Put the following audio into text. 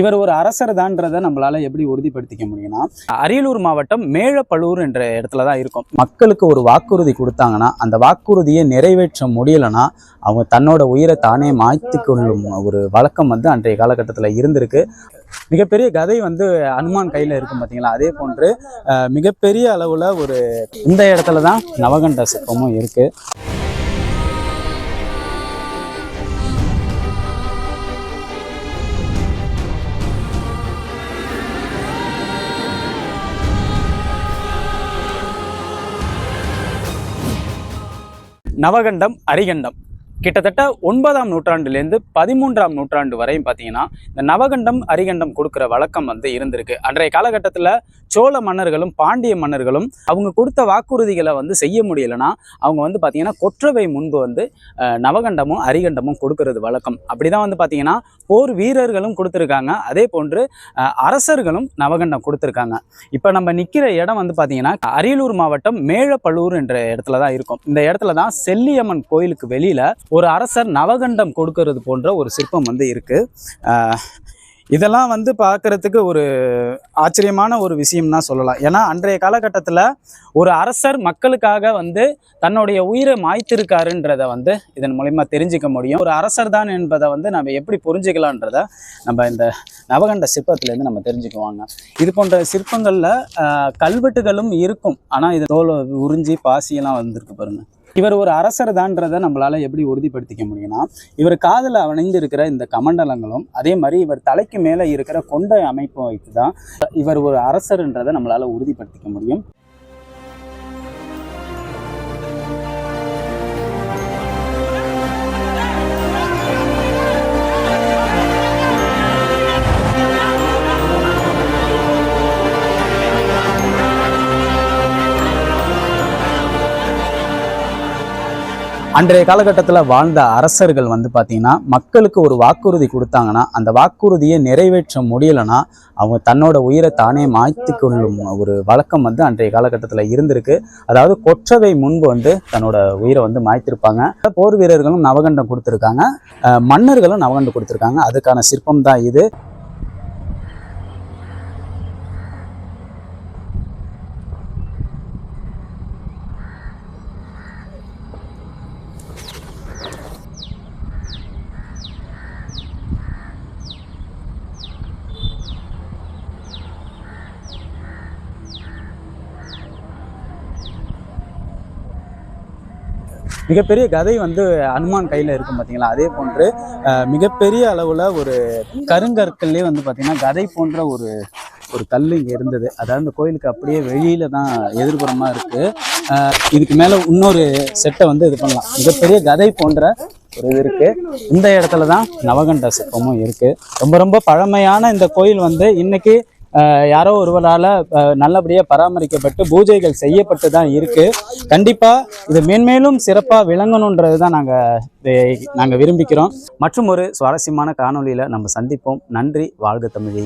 இவர் ஒரு அரசர் தான்றதை நம்மளால எப்படி உறுதிப்படுத்திக்க முடியும்னா அரியலூர் மாவட்டம் மேழப்பழூர் என்ற இடத்துல தான் இருக்கும். மக்களுக்கு ஒரு வாக்குறுதி கொடுத்தாங்கன்னா அந்த வாக்குறுதியை நிறைவேற்ற முடியலைன்னா அவங்க தன்னோட உயிரை தானே மாய்த்து கொள்ளும் ஒரு வழக்கம் வந்து அன்றைய காலகட்டத்தில் இருந்திருக்கு. மிகப்பெரிய கதை வந்து அனுமான் கையில் இருக்கும் பார்த்தீங்களா அதே போன்று மிகப்பெரிய அளவில் ஒரு இந்த இடத்துல தான் நவகண்ட சிற்பமும் இருக்குது நவகண்டம் அரிகண்டம். கிட்டத்தட்ட ஒன்பதாம் நூற்றாண்டுலேருந்து பதிமூன்றாம் நூற்றாண்டு வரையும் பார்த்தீங்கன்னா இந்த நவகண்டம் அரிகண்டம் கொடுக்குற வழக்கம் வந்து இருந்திருக்கு. அன்றைய காலகட்டத்தில் சோழ மன்னர்களும் பாண்டிய மன்னர்களும் அவங்க கொடுத்த வாக்குறுதிகளை வந்து செய்ய முடியலைன்னா அவங்க வந்து பார்த்திங்கன்னா கொற்றவை முன்பு வந்து நவகண்டமும் அரிகண்டமும் கொடுக்கறது வழக்கம். அப்படி தான் வந்து பார்த்தீங்கன்னா போர் வீரர்களும் கொடுத்துருக்காங்க. அதே போன்று அரசர்களும் நவகண்டம் கொடுத்துருக்காங்க. இப்போ நம்ம நிற்கிற இடம் வந்து பார்த்தீங்கன்னா அரியலூர் மாவட்டம் மேழப்பழூர் என்ற இடத்துல தான் இருக்கும். இந்த இடத்துல தான் செல்லியம்மன் கோயிலுக்கு வெளியில் ஒரு அரசர் நவகண்டம் கொடுக்கறது போன்ற ஒரு சிற்பம் வந்து இருக்குது இதெல்லாம் வந்து பார்க்கறதுக்கு ஒரு ஆச்சரியமான ஒரு விஷயம் தான் சொல்லலாம். ஏன்னா அன்றைய காலகட்டத்தில் ஒரு அரசர் மக்களுக்காக வந்து தன்னுடைய உயிரை மாய்த்திருக்காருன்றத வந்து இதன் மூலயமா தெரிஞ்சுக்க முடியும். ஒரு அரசர் தான் என்பதை வந்து நம்ம எப்படி புரிஞ்சுக்கலான்றத நம்ம இந்த நவகண்ட சிற்பத்திலேருந்து நம்ம தெரிஞ்சுக்குவாங்க. இது போன்ற சிற்பங்களில் கல்வெட்டுகளும் இருக்கும். ஆனால் இது தோல் உறிஞ்சி பாசியெல்லாம் வந்திருக்கு பாருங்கள் இவர் ஒரு அரசர் தான்றதை நம்மளால் எப்படி உறுதிப்படுத்திக்க முடியும்னா இவர் காதில் அணிந்திருக்கிற இந்த கமண்டலங்களும் அதே மாதிரி இவர் தலைக்கு மேலே இருக்கிற கொண்ட அமைப்பு வைத்து தான் இவர் ஒரு அரசர்ன்றதை நம்மளால் உறுதிப்படுத்திக்க முடியும். அன்றைய காலகட்டத்தில் வாழ்ந்த அரசர்கள் வந்து பார்த்தீங்கன்னா மக்களுக்கு ஒரு வாக்குறுதி கொடுத்தாங்கன்னா அந்த வாக்குறுதியை நிறைவேற்ற முடியலைன்னா அவங்க தன்னோட உயிரை தானே மாய்த்து கொள்ளும் ஒரு வழக்கம் வந்து அன்றைய காலகட்டத்தில் இருந்திருக்கு. அதாவது கொற்றவை முன்பு வந்து தன்னோட உயிரை வந்து மாய்த்திருப்பாங்க. போர் வீரர்களும் நவகண்டம் கொடுத்துருக்காங்க. மன்னர்களும் நவகண்டம் கொடுத்துருக்காங்க. அதுக்கான சிற்பம் தான் இது. மிகப்பெரிய கதை வந்து அனுமான் கையில் இருக்கும் பார்த்தீங்களா அதே போன்று மிகப்பெரிய அளவில் ஒரு கருங்கற்கள்லேயே வந்து பார்த்தீங்கன்னா கதை போன்ற ஒரு ஒரு கல் இங்கே இருந்தது. அதாவது இந்த கோயிலுக்கு அப்படியே வெளியில தான் எதிர்புறமாக இருக்கு. இதுக்கு மேலே இன்னொரு செட்டை வந்து இது பண்ணலாம். மிகப்பெரிய கதை போன்ற ஒரு இது இருக்கு. இந்த இடத்துல தான் நவகண்ட சிற்பமும் இருக்கு. ரொம்ப ரொம்ப பழமையான இந்த கோயில் வந்து இன்னைக்கு யாரோ ஒருவரால் நல்லபடியாக பராமரிக்கப்பட்டு பூஜைகள் செய்யப்பட்டு தான் இருக்கு. கண்டிப்பா இது மேன்மேலும் சிறப்பாக விளங்கணுன்றது தான் நாங்கள் நாங்கள் விரும்பிக்கிறோம். மற்றும் ஒரு சுவாரஸ்யமான காணொலியில் நம்ம சந்திப்போம். நன்றி வாழ்க தமிழி.